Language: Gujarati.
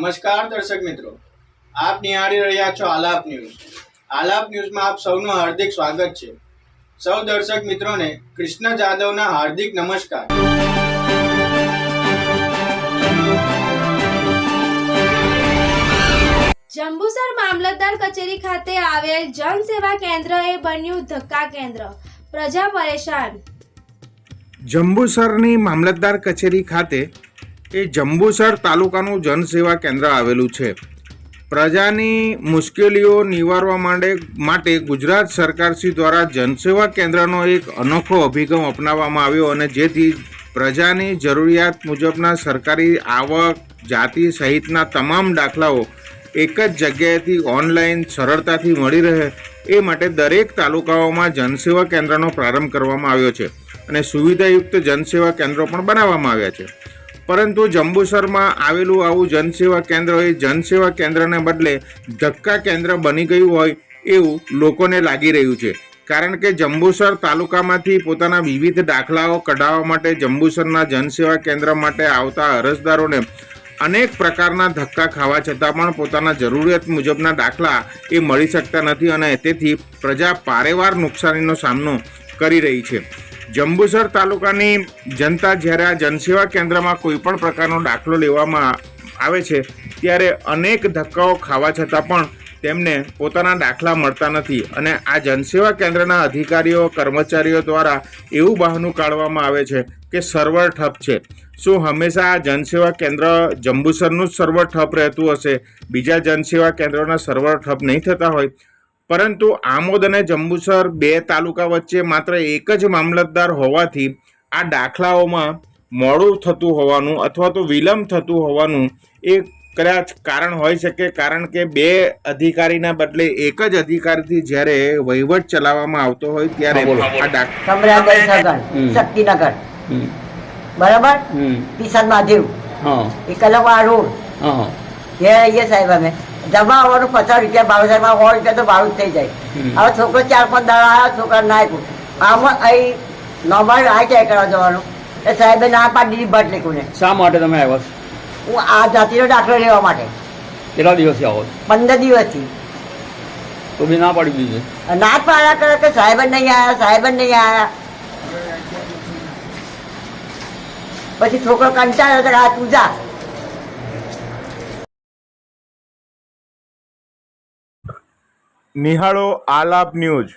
નમસ્કાર દર્શક મિત્રો. આપ નિહાળી રહ્યા છો આલાપ ન્યૂઝ. આલાપ ન્યૂઝમાં આપ સૌનું હાર્દિક સ્વાગત છે. સૌ દર્શક મિત્રોને કૃષ્ણ જાદવના હાર્દિક નમસ્કાર. જંબુસર મામલતદાર કચેરી ખાતે આવેલ જનસેવા કેન્દ્ર એ બન્યું ધક્કા કેન્દ્ર. પ્રજા પરેશાન. જંબુસરની મામલતદાર કચેરી ખાતે એ જંબુસર તાલુકાનું જનસેવા કેન્દ્ર આવેલું છે. પ્રજાની મુશ્કેલીઓ નિવારવા માટે માટે ગુજરાત સરકારશ્રી દ્વારા જનસેવા કેન્દ્રનો એક અનોખો અભિગમ અપનાવવામાં આવ્યો અને જેથી પ્રજાની જરૂરિયાત મુજબના સરકારી આવક, જાતિ સહિતના તમામ દાખલાઓ એક જ જગ્યાએથી ઓનલાઈન સરળતાથી મળી રહે, એ માટે દરેક તાલુકાઓમાં જનસેવા કેન્દ્રનો પ્રારંભ કરવામાં આવ્યો છે અને સુવિધાયુક્ત જનસેવા કેન્દ્રો પણ બનાવવામાં આવ્યા છે. પરંતુ જંબુસરમાં આવેલું આવું જનસેવા કેન્દ્ર એ જનસેવા કેન્દ્રને બદલે ધક્કા કેન્દ્ર બની ગયું હોય એવું લોકોને લાગી રહ્યું છે. કારણ કે જંબુસર તાલુકામાંથી પોતાના વિવિધ દાખલાઓ કઢાવવા માટે જંબુસરના જનસેવા કેન્દ્ર માટે આવતા અરજદારોને અનેક પ્રકારના ધક્કા ખાવા છતાં પણ પોતાના જરૂરિયાત મુજબના દાખલા એ મળી શકતા નથી અને તેથી પ્રજા પારેવાર નુકસાનીનો સામનો કરી રહી છે. જંબુસર તાલુકાની જનતા જ્યારે આ જનસેવા કેન્દ્રમાં કોઈપણ પ્રકારનો દાખલો લેવામાં આવે છે, ત્યારે અનેક ધક્કાઓ ખાવા છતાં પણ તેમને પોતાના દાખલા મળતા નથી અને આ જનસેવા કેન્દ્રના અધિકારીઓ, કર્મચારીઓ દ્વારા એવું બહાનું કાઢવામાં આવે છે કે સર્વર ઠપ છે. શું હંમેશા આ જનસેવા કેન્દ્ર જંબુસરનું જ સર્વર ઠપ રહેતું હશે? બીજા જનસેવા કેન્દ્રોના સર્વર ઠપ નહીં થતા હોય? પરંતુ આમોદ અને જંબુસર બે તાલુકા વચ્ચે માત્ર એક જ મામલતદાર હોવાથી આ દાખલાઓમાં મોડું થતું હોવાનું અથવા તો વિલંબ થતું હોવાનું એ કદાચ કારણ હોઈ શકે કારણ કે બે અધિકારીના બદલે એક જ અધિકારીથી જ્યારે વહીવટ ચલાવવામાં આવતો હોય ત્યારે આ. શક્તિનગર. બરાબર? હમ. કિશન મહાદેવ. હા. રોડ. હા. સાહેબ અમે. જમા આવવાનું પચાસ રૂપિયા ભાવ હજારમાં સો રૂપિયા તો બાવીસ થઈ જાય. હવે છોકરો ચાર પાંચ દાડા આવ્યા છોકરા નાખ્યું. આમાં અહીં નોર્મલ આ ક્યાંય કરવા જવાનું? એ સાહેબે ના પાડી દીધી લીખું ને. શા માટે તમે આવ્યા છો? હું આ જાતિનો દાખલો લેવા માટે. કેટલા દિવસથી આવો? પંદર દિવસથી. તો બી ના પાડી દીધી. ના પાડ્યા કરે કે સાહેબ જ નહીં આવ્યા સાહેબ જ નહીં આવ્યા પછી છોકરો કંટાળ્યો તો આ તું જા. નિહાળો આલાપ ન્યૂઝ.